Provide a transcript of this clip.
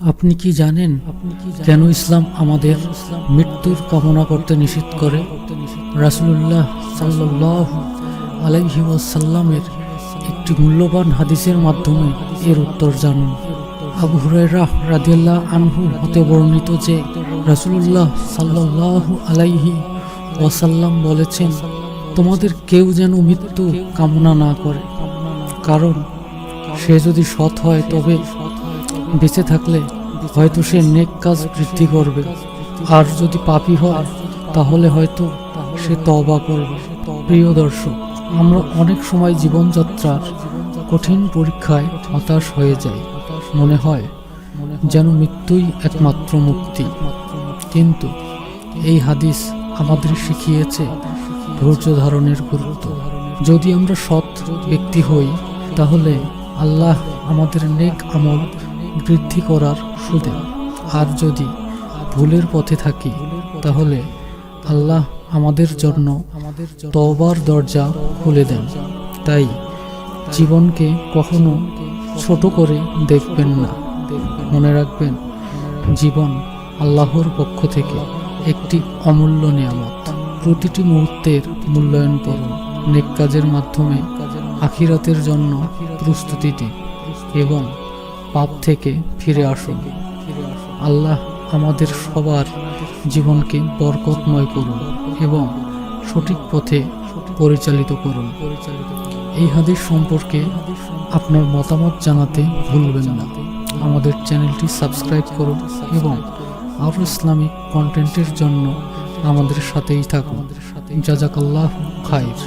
আপনি কি জানেন কেন ইসলাম আমাদের মৃত্যুর কামনা করতে নিষেধ করে? রাসুল্লাহ সাল্লাহ আলাইহি ওয়াসাল্লামের একটি মূল্যবান হাদিসের মাধ্যমে এর উত্তর জানুন। আবু হুরায়রা রাদিয়াল্লাহ আনহু হতে বর্ণিত যে রাসূলুল্লাহ সাল্লাহ আলাইহি ওয়াসাল্লাম বলেছেন, তোমাদের কেউ যেন মৃত্যু কামনা না করে। কারণ সে যদি সৎ হয় তবে বেঁচে থাকলে হয়তো সে নেক কাজ বৃদ্ধি করবে। আর যদি পাপি হয়, তাহলে হয়তো সে তবা করবে। প্রিয় দর্শক, আমরা অনেক সময় জীবনযাত্রার কঠিন পরীক্ষায় হতাশ হয়ে যাই। মনে হয় যেন মৃত্যুই একমাত্র মুক্তি। কিন্তু এই হাদিস আমাদের শিখিয়েছে ধৈর্য ধারণের গুরুত্ব। যদি আমরা সৎ ব্যক্তি হই, তাহলে আল্লাহ আমাদের নেক আমল বৃদ্ধি করার সুদেন আর যদি ভুলের পথে থাকি, তাহলে আল্লাহ আমাদের জন্য তওবার দরজা খুলে দেন। তাই জীবনকে কখনো ছোট করে দেখবেন না। মনে রাখবেন, জীবন আল্লাহর পক্ষ থেকে একটি অমূল্য নিয়ামত। প্রতিটি মুহূর্তের মূল্যায়ন করুন। নেক কাজের মাধ্যমে আখিরাতের জন্য প্রস্তুতি দিন এবং পাপ থেকে ফিরে আসুন। আল্লাহ আমাদের সবার জীবনকে বরকতময় করুন এবং সঠিক পথে পরিচালিত করুন। এই হাদিস সম্পর্কে আপনার মতামত জানাতে ভুলবেন না। আমাদের চ্যানেলটি সাবস্ক্রাইব করুন এবং আরও ইসলামিক কন্টেন্টের জন্য আমাদের সাথেই থাকুন। জাজাকাল্লাহ খাইর।